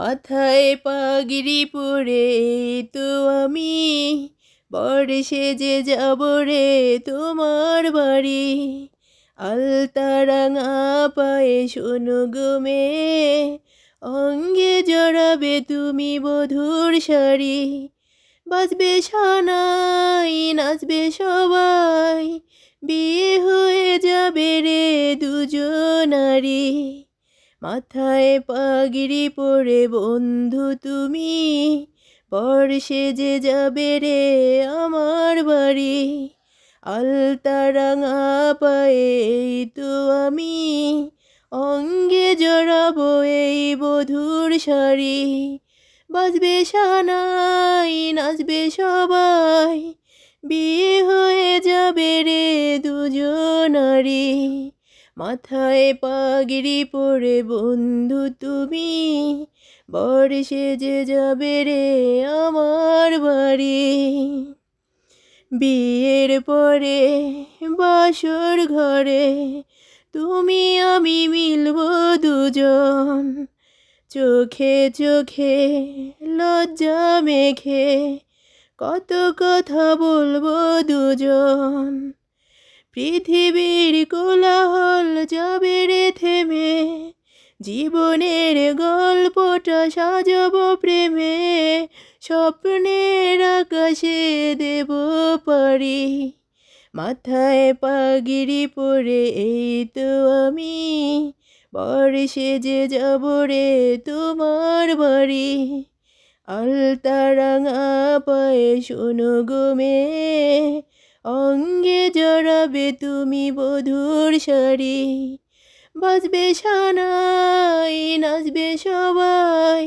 মাথায় পাগড়ি পরে তো আমি বরে সেজে যাব রে তোমার বাড়ি। আলতারাঙা পায়ে শোনো গো অঙ্গে জড়াবে তুমি বধুর শাড়ি। বাজবে সানাই, নাচবে সবাই, বিয়ে হয়ে যাবে রে দুজনারি মাথায় পাগড়ি পরে বন্ধু তুমি, পর সেজে যাবে রে আমার বাড়ি। আলতা রাঙা পায়ে তো আমি, অঙ্গে জড়াবো এই বধুর শাড়ি। বাজবে সানাই, নাচবে সবাই, বিয়ে হয়ে যাবে রে মাথায় পাগড়ি পরে বন্ধু তুমি। বর সেজে যাবে রে আমার বাড়ি। বিয়ের পরে বাসর ঘরে তুমি আমি মিলব দুজন। চোখে চোখে লজ্জা মেখে কত কথা বলব দুজন। পৃথিবীর কোলাহল যাবে রে থেমে, জীবনের গল্পটা সাজাবো প্রেমে, স্বপ্নের আকাশে দেব পারি। মাথায় পাগিরি পরে এই তো আমি, বর সেজে যাব রে তোমার বাড়ি। আলতা রাঙা পায়ে শোনো গো মেয়ে অঙ্গে জড়াবে তুমি বধুর শরী বাজবে সানাই নাচবে সবাই।